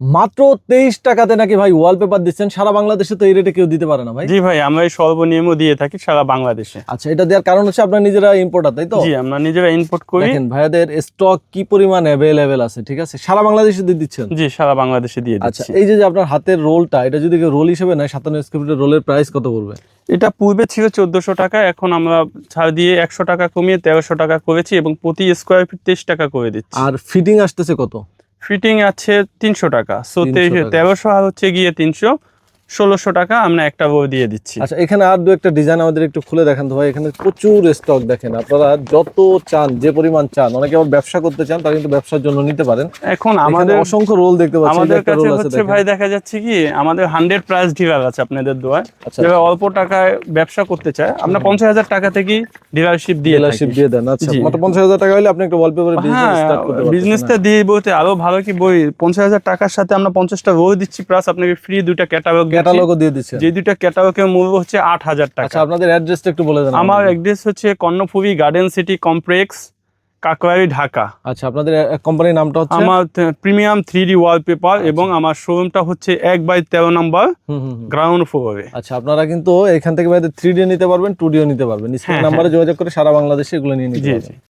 মাত্র তেইশ টাকাতে নাকি ভাই ওয়ালপেপার দিচ্ছেন? সারা বাংলাদেশে তো এই রেটে কেউ দিতে পারে না ভাই। জি ভাই আমরা এই সর্বনিম্ন দিয়ে থাকি সারা বাংলাদেশে। আচ্ছা এটা দেওয়ার কারণ হচ্ছে আপনার নিজেরা ইম্পোর্টার তাই তো? জি আমরা নিজেরা ইনপুট করি। দেখেন ভাইয়াদের স্টক কি পরিমাণ অ্যাভেলেবেল আছে ঠিক আছে? সারা বাংলাদেশে দিয়ে দিচ্ছেন? জি সারা বাংলাদেশে দিয়ে দিচ্ছি। আচ্ছা এই যে যে আপনার হাতের রোলটা এটা যদি কেউ রোল হিসেবে নেয় সাতান্ন স্কোয়ার রোলের প্রাইস কত পড়বে? এটা পূর্বে ছিল চোদ্দশো টাকা এখন আমরা ছাড় দিয়ে একশো টাকা কমিয়ে তেরোশো টাকা করেছি এবং প্রতি স্কোয়ার ফিট তেইশ টাকা করে দিচ্ছি। আর ফিটিং আসতেছে কত? ফিটিং আছে তিনশো টাকা। সো তেইশ তেরোশো আর হচ্ছে গিয়ে তিনশো। ষোলোশো টাকা আমরা একটা বই দিয়ে দিচ্ছি। আচ্ছা এখানে আর দু একটা ডিজাইন আমাদের একটু খুলে দেখান তো ভাই এখানে প্রচুর স্টক দেখেন। আপনারা যত চান যে পরিমাণ চান অনেকে আবার ব্যবসা করতে চান তারা কিন্তু ব্যবসার জন্য নিতে পারেন। এখন আমাদের অসংখ্য রোল দেখতে পাচ্ছি আমাদের কাছে হচ্ছে ভাই দেখা যাচ্ছে কি আমাদের হান্ড্রেড প্রাইস ডিলার আছে আপনাদের দোয়ায়। আচ্ছা। যারা অল্প টাকায় ব্যবসা করতে চায় আমরা পঞ্চাশ হাজার টাকা থেকে ডিলারশিপ দিয়ে ডিলারশিপ দিয়ে দেন আচ্ছা। মাত্র পঞ্চাশ হাজার টাকা হলে আপনি একটা ওয়ালপেপারের বিজনেস স্টার্ট করতে পারবেন বিজনেসটা দিয়ে বলতে আরও ভালো কি বই পঞ্চাশ হাজার টাকার সাথে আমরা পঞ্চাশটা বই দিচ্ছি প্লাস আপনাকে ফ্রি দুইটা ক্যাটালগ ক্যাটালগও দিয়ে দিচ্ছেন যে দুইটা ক্যাটালগের মূল্য হচ্ছে আট হাজার আচ্ছা টাকা আপনাদের অ্যাড্রেসটা একটু বলে দেন আমার অ্যাড্রেস হচ্ছে Karnaphuli garden city complex Kakrail Dhaka. আচ্ছা আপনাদের কোম্পানির নামটা হচ্ছে? আমার প্রিমিয়াম থ্রি ডি ওয়ালপেপার এবং আমার শোরুমটা হচ্ছে এক বাই তেরো নম্বর। গ্রাউন্ড ফ্লোরে আচ্ছা আপনারা কিন্তু এখান থেকে ভাইদের থ্রি ডি নিতে পারবেন টু ডিও নিতে পারবেন। স্ক্রিন হ্যাঁ, নাম্বারে যোগাযোগ করে সারা বাংলাদেশে এগুলো নিয়ে নিতে পারবেন।